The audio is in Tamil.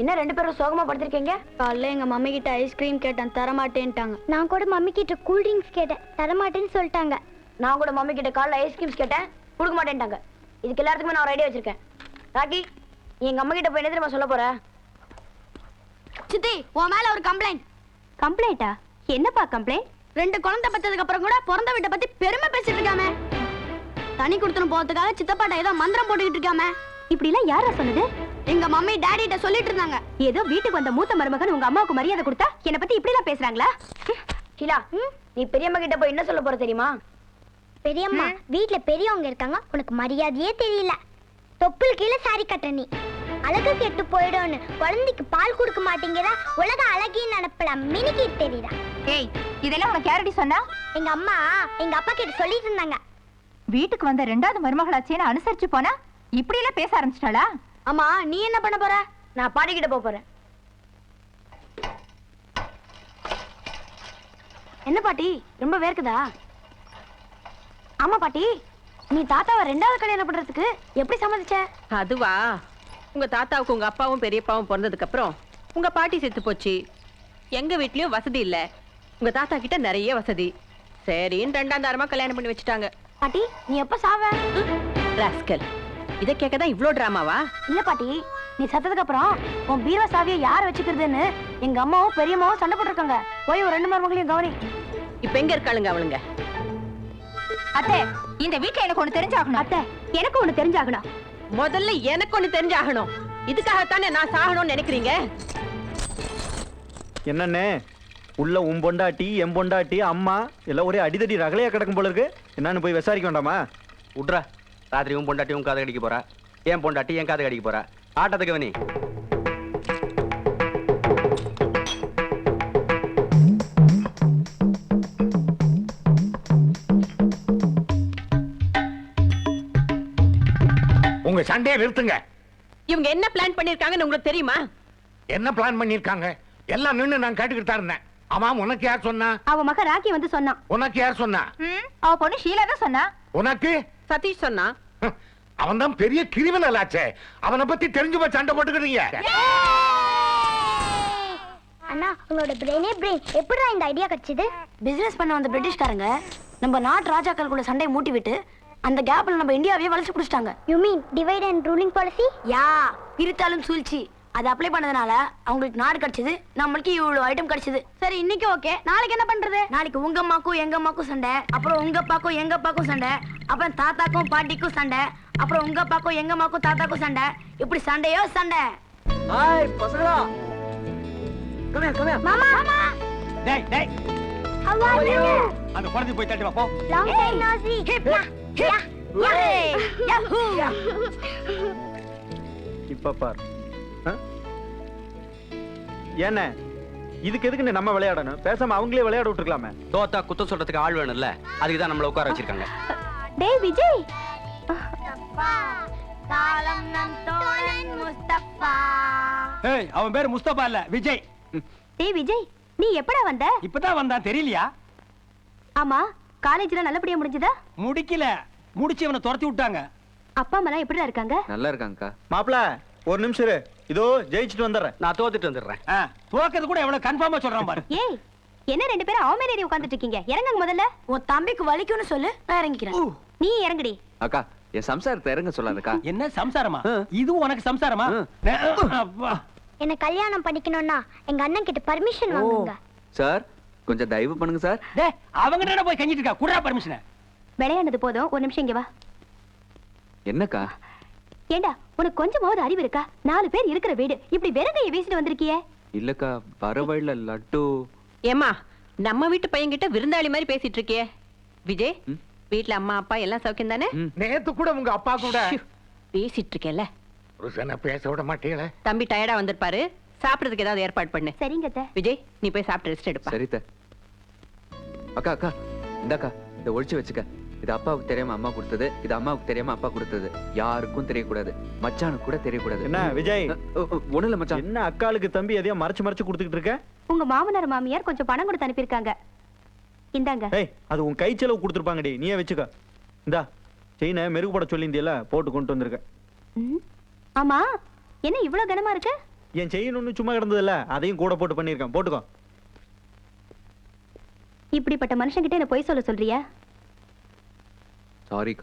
என்ன ரெண்டு பேரும் சோகமா படுத்திருக்கீங்க? காலைல எங்க மம்மி கிட்ட ஐஸ்கிரீம் கேட்டேன் தர மாட்டேன்ட்டாங்க நான் கூட மம்மி கிட்ட கூல் ட்ரிங்க்ஸ் கேட்டேன் தரமாட்டேன்னு சொல்லிட்டாங்க. நான் கூட மம்மி கிட்ட காலைல ஐஸ்கிரீம்ஸ் கேட்டேன் கொடுக்க மாட்டேன்ட்டாங்க. இதுக்கு எல்லாத்துக்குமே நான் ஒரு ஐடியா வச்சிருக்கேன். ராக்கி நீ எங்க அம்மா கிட்ட போய் என்ன சொல்ல போற? சித்தி உன் மேல ஒரு கம்ப்ளைண்ட் கம்ப்ளைண்டா என்னப்பா கம்ப்ளைண்ட் ரெண்டு குழந்தை பெற்றதுக்கு அப்புறம் கூட பிறந்த வீட்டை பத்தி பெருமை பேசிட்டு இருக்காம. தனி கொடுத்துன்னு போறதுக்காக சித்தப்பாட்ட ஏதோ மந்திரம் போட்டுக்கிட்டு இருக்காம. இப்படி எல்லாம் யாரா சொன்னது? எங்க மம்மி டாடி கிட்ட சொல்லிட்டு இருந்தாங்க. ஏதோ வீட்டுக்கு வந்த மூத்த மருமகன் உங்க அம்மாவுக்கு மரியாதை கொடுத்தா என்ன பத்தி இப்படி எல்லாம் பேசுறாங்களா? ஷீலா நீ பெரியம்மா கிட்ட போய் என்ன சொல்ல போற தெரியுமா? பெரியம்மா வீட்ல பெரியவங்க இருக்காங்க. உனக்கு மரியாதையே தெரியல. தொப்புள் கீழே சாரி கட்ட நீ. அழகு கெட்டு போயிடும்னு குழந்தைக்கு பால் கொடுக்க மாட்டேங்கிறா உலக அழகின்னு நினைப்பலாம். மினிக்கு தெரியுதா? ஏய் இதெல்லாம் உனக்கு யாரடி சொன்னா? எங்க அம்மா எங்க அப்பா கிட்ட சொல்லிட்டு இருந்தாங்க. வீட்டுக்கு வந்த ரெண்டாவது மருமகளாச்சேன்னு அனுசரிச்சு போனா இப்படி எல்லாம் பேச ஆரம்பிச்சிட்டாளா? ஆமா நீ என்ன பண்ண போற? நான் பாட்டி கிட்ட போக போறேன். என்ன பாட்டி? ரொம்ப வேர்க்குதா? ஆமா பாட்டி நீ தாத்தாவை ரெண்டாவது கல்யாணம் பண்றதுக்கு எப்படி சம்மதிச்ச? அதுவா? உங்க தாத்தாவுக்கு உங்க அப்பாவும் பெரியப்பாவும் பிறந்ததுக்கு அப்புறம் உங்க பாட்டி செத்து போச்சு. எங்க வீட்லயும் வசதி இல்ல. உங்க தாத்தா கிட்ட நிறைய வசதி. சரின்னு ரெண்டாம் தாரமா கல்யாணம் பண்ணி வச்சுட்டாங்க. பாட்டி நீ எப்ப சாவ? ராஸ்கல். இத கேட்க தான் இவ்ளோ டிராமாவா இல்ல பாட்டி நீ சத்ததுக்கு அப்புறம் உன் பீரோ சாவியை யார் வச்சுக்கிறதுன்னு எங்க அம்மாவும் பெரியம்மாவும் சண்டை போட்டிருக்காங்க. போய் ஒரு ரெண்டு மருமகளையும் கவனி. இப்ப எங்க இருக்காளுங்க அவளுங்க? அத்தை இந்த வீட்ல எனக்கு ஒண்ணு தெரிஞ்சாகணும். அத்தை எனக்கு ஒண்ணு தெரிஞ்சாகணும். முதல்ல எனக்கு ஒண்ணு தெரிஞ்சாகணும். இதுக்காகத்தானே நான் சாகணும்னு நினைக்கிறீங்க? என்னண்ணே? உள்ள உன் பொண்டாட்டி என் பொண்டாட்டி அம்மா எல்லாம் ஒரே அடிதடி ரகலையா கிடக்கும் போல இருக்கு. என்னன்னு போய் விசாரிக்க வேண்டாமா? விட்றா ராத்திரி உன் பொண்டாட்டி உன் காதை கடிக்க போறா. என் பொண்டாட்டி என் காதை கடிக்க போறா. ஆட்டத்துக்கு கவனி உங்க சண்டையை நிறுத்துங்க. இவங்க என்ன பிளான் பண்ணிருக்காங்கன்னு உங்களுக்கு தெரியுமா? என்ன பிளான் பண்ணிருக்காங்க எல்லாம் நின்னு நான் கேட்டுக்கிட்டு தான் இருந்தேன். ஆமா உனக்கு யார் சொன்னா? அவ மக ராக்கி வந்து சொன்னான். உனக்கு யார் சொன்னா? ம், அவ பொண்ணு ஷீலா தான் சொன்னா. உனக்கு? சதீஷ் சொன்னா. அவன் தான் பெரிய கிரிமினல் ஆச்சே. அவனை பத்தி தெரிஞ்சு போய் சண்டை போட்டுக்கிறீங்க அண்ணா உங்களோட பிரெயினே பிரெயின் எப்படிடா இந்த ஐடியா கிடைச்சது? பிசினஸ் பண்ண வந்த பிரிட்டிஷ்காரங்க நம்ம நாட்டு ராஜாக்களுக்குள்ள சண்டையை மூட்டி விட்டு அந்த கேப்ல நம்ம இந்தியாவையே வளைச்சு பிடிச்சிட்டாங்க. You mean divide and ruling policy yeah பிரித்தாலும் சூழ்ச்சி. அதை அப்ளை பண்ணதுனால அவங்களுக்கு நாடு கிடைச்சது நம்மளுக்கு இவ்வளவு ஐட்டம் கிடைச்சது. சரி இன்னைக்கு ஓகே நாளைக்கு என்ன பண்றது? நாளைக்கு உங்க அம்மாக்கும் எங்க அம்மாக்கும் சண்டை அப்புறம் உங்க அப்பாக்கும் எங்க அப்பாக்கும் சண்டை அப்புறம் தாத்தாக்கும் பாட்டிக்கும் சண்டை அப்புறம் உங்க அப்பாக்கும் எங்க அம்மாக்கும் தாத்தாக்கும் சண்டை. இப்படி சண்டையோ சண்டை? ஹாய் பசங்களா. மாமா! மாமா. டேய் டேய். அவ்வா அந்த குழந்தை போய் தட்டி வா போ. Long time no see. Yeah yeah yahoo! இப்ப பார். ஏண்ணே இதுக்கு எதுக்கு நம்ம விளையாடணும்? பேசாம அவங்களே விளையாட விட்டுருக்கலாமே. தோத்தா குத்தம் சொல்றதுக்கு ஆள் வேணும்ல. அதுக்கு தான் நம்மள உட்கார வச்சிருக்காங்க. டேய் விஜய். காலம் நம் தோழன் முஸ்தபா. ஏய் அவன் பேர் முஸ்தபா இல்ல விஜய். டேய் விஜய் நீ எப்படா வந்த? இப்பதான் வந்தான் தெரியலையா? ஆமா காலேஜ்ல நல்லபடியா முடிஞ்சதா? முடிக்கல. முடிச்சு இவனை துரத்தி விட்டாங்க. அப்பா அம்மா எல்லாம் எப்படிடா இருக்காங்க? நல்லா இருக்காங்கக்கா. மாப்பிள ஒரு நிமிஷம் இரு. இதோ ஜெயிச்சுட்டு வந்துடுறேன். நான் தோத்துட்டு வந்துடுறேன். ஆ, தோக்கிறது கூட எவ்வளவு கன்ஃபார்மா சொல்றான் பாரு. ஏய் என்ன ரெண்டு பேரும் அவன் மேலே உட்கார்ந்துட்டு இருக்கீங்க? இறங்குங்க முதல்ல. உன் தம்பிக்கு வலிக்கும்னு சொல்லு நான் இறங்கிக்கிறேன். நீ இறங்குடி. அக்கா என் சம்சாரத்தை இறங்க சொல்லாதக்கா. என்ன சம்சாரமா? ஆ. இதுவும் உனக்கு சம்சாரமா? ஆ. அப்பா. என்ன கல்யாணம் பண்ணிக்கணும்னா எங்க அண்ணன் கிட்ட பர்மிஷன் வாங்குங்க. சார் கொஞ்சம் தயவு பண்ணுங்க சார். டேய் அவங்கிட்ட என்ன போய் கஞ்சிட்டு இருக்கா? குடுறா பர்மிஷன் விளையாண்டது போதும். ஒரு நிமிஷம் இங்க வா. என்னக்கா? ஏண்டா உனக்கு கொஞ்சமாவது அறிவு இருக்கா? நாலு பேர் இருக்கிற வீடு. இப்படி வெறுங்கைய வீசிட்டு வந்திருக்கியே. இல்லக்கா வர வழியில லட்டு. ஏமா நம்ம வீட்டு பையன்கிட்ட விருந்தாளி மாதிரி பேசிட்டு இருக்கியே விஜய் ம். வீட்ல அம்மா அப்பா எல்லாம் சௌக்கியம் தானே. நேத்து கூட உங்க அப்பா கூட. பேசிட்டு இருக்கேல்ல புருஷனை பேச விட மாட்டீங்களே? தம்பி டயர்டா வந்திருப்பாரு. சாப்பிடுறதுக்கு ஏதாவது ஏற்பாடு பண்ணு. சரிங்க அத்தை. விஜய் நீ போய் சாப்பிட்டு ரெஸ்ட் எடுப்பா. சரி த அக்கா அக்கா இந்தாக்கா இதை ஒழிச்சு வச்சுக்க. இது அப்பாவுக்கு தெரியாம அம்மா கொடுத்தது இது அம்மாவுக்கு தெரியாம அப்பா கொடுத்தது. யாருக்கும் தெரியக்கூடாது. மச்சானுக்கு கூட தெரியக்கூடாது. என்ன விஜய்? ஒண்ணு இல்ல மச்சான். என்ன அக்காளுக்கு தம்பி எதையோ மறைச்சு மறைச்சு கொடுத்துக்கிட்டு இருக்க? உங்க மாமனார் மாமியார் கொஞ்சம் பணம் கொடுத்து அனுப்பியிருக்காங்க. இந்தாங்க. ஏய் அது உன் கை செலவு கொடுத்துருப்பாங்கடி. நீயே வச்சுக்க. இந்தா செயினை மெருகுபட சொல்லியிருந்தியல போட்டு கொண்டு வந்திருக்க. ம். ஆமா? என்ன இவ்வளவு கனமா இருக்கு? என் செய்யணும்னு சும்மா கிடந்ததில்ல அதையும் கூட போட்டு பண்ணியிருக்கேன். போட்டுக்கோ. இப்படிப்பட்ட மனுஷங்கிட்ட என்ன பொய் சொல்ல சொல்றியா? sorry